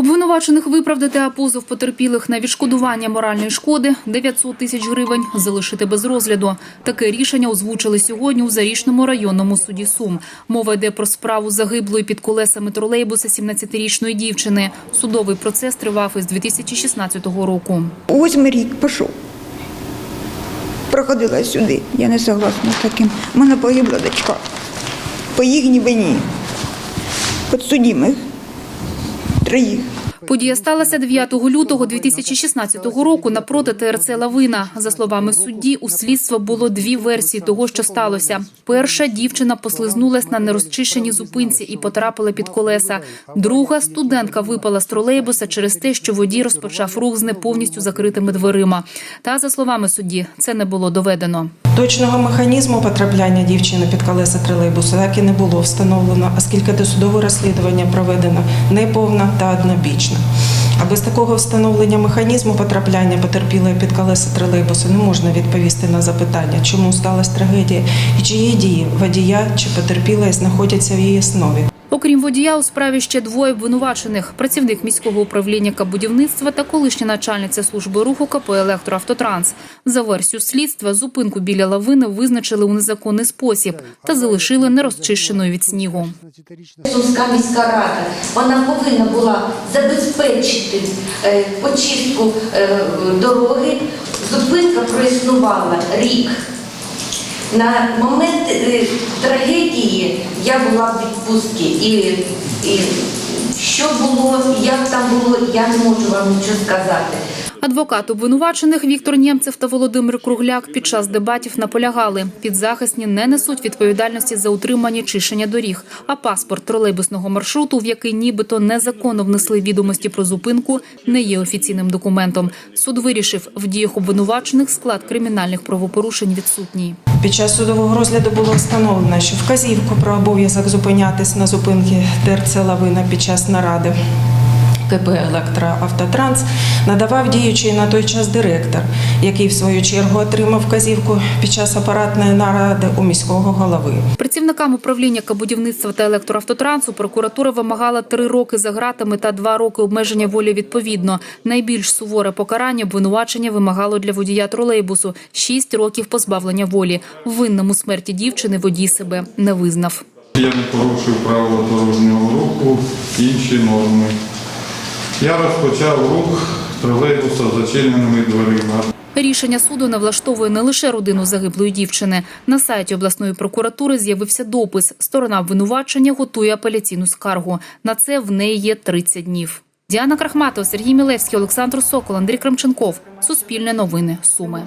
Обвинувачених виправдати, а позов потерпілих на відшкодування моральної шкоди 900 тисяч гривень залишити без розгляду. Таке рішення озвучили сьогодні у Зарічному районному суді Сум. Мова йде про справу загиблої під колесами тролейбуса 17-річної дівчини. Судовий процес тривав із 2016 року. Восьмий рік пішов. Проходила сюди. Я не согласна з таким. У мене погибла дочка. По їхній вині. Подсудимих. Троїх. Подія сталася 9 лютого 2016 року напроти ТРЦ Лавина. За словами судді, у слідства було дві версії того, що сталося. Перша дівчина послизнулась на нерозчищеній зупинці і потрапила під колеса. Друга студентка випала з тролейбуса через те, що водій розпочав рух з не повністю закритими дверима. Та за словами судді, це не було доведено. Точного механізму потрапляння дівчини під колеса тролейбуса так і не було встановлено, оскільки досудове розслідування проведено неповно та однобічно. А без такого встановлення механізму потрапляння потерпілої під колеса тролейбуса не можна відповісти на запитання, чому сталася трагедія і чиї дії водія чи потерпілої знаходяться в її основі. Окрім водія, у справі ще двоє обвинувачених: працівник міського управління будівництва та колишня начальниця служби руху КП «Електроавтотранс». За версію слідства, зупинку біля лавини визначили у незаконний спосіб та залишили нерозчищеною від снігу. Сумська міська рада вона повинна була забезпечити е, очистку е, дороги. Зупинка проіснувала рік. На момент е, трагедії я була в відпустці і, і що було, як там було, я не можу вам нічого сказати. Адвокат обвинувачених Віктор Нємцев та Володимир Кругляк під час дебатів наполягали. Підзахисні не несуть відповідальності за утримання чищення доріг, а паспорт тролейбусного маршруту, в який нібито незаконно внесли відомості про зупинку, не є офіційним документом. Суд вирішив, в діях обвинувачених склад кримінальних правопорушень відсутній. Під час судового розгляду було встановлено, що вказівку про обов'язок зупинятись на зупинки ТРЦ Лавина під час наради КП «Електроавтотранс» надавав діючий на той час директор, який в свою чергу отримав вказівку під час апаратної наради у міського голови. Працівникам управління будівництва та електроавтотрансу прокуратура вимагала три роки за ґратами та два роки обмеження волі відповідно. Найбільш суворе покарання обвинувачення вимагало для водія тролейбусу – шість років позбавлення волі. Винному смерті дівчини водій себе не визнав. Я не порушив правила дорожнього руху, інші норми. Я розпочав рух тролейбуса з зачиненими дверима. Рішення суду не влаштовує не лише родину загиблої дівчини. На сайті обласної прокуратури з'явився допис. Сторона обвинувачення готує апеляційну скаргу. На це в неї є 30 днів. Діана Крахматова, Сергій Мілевський, Олександр Сокол, Андрій Кремченков. Суспільне новини. Суми.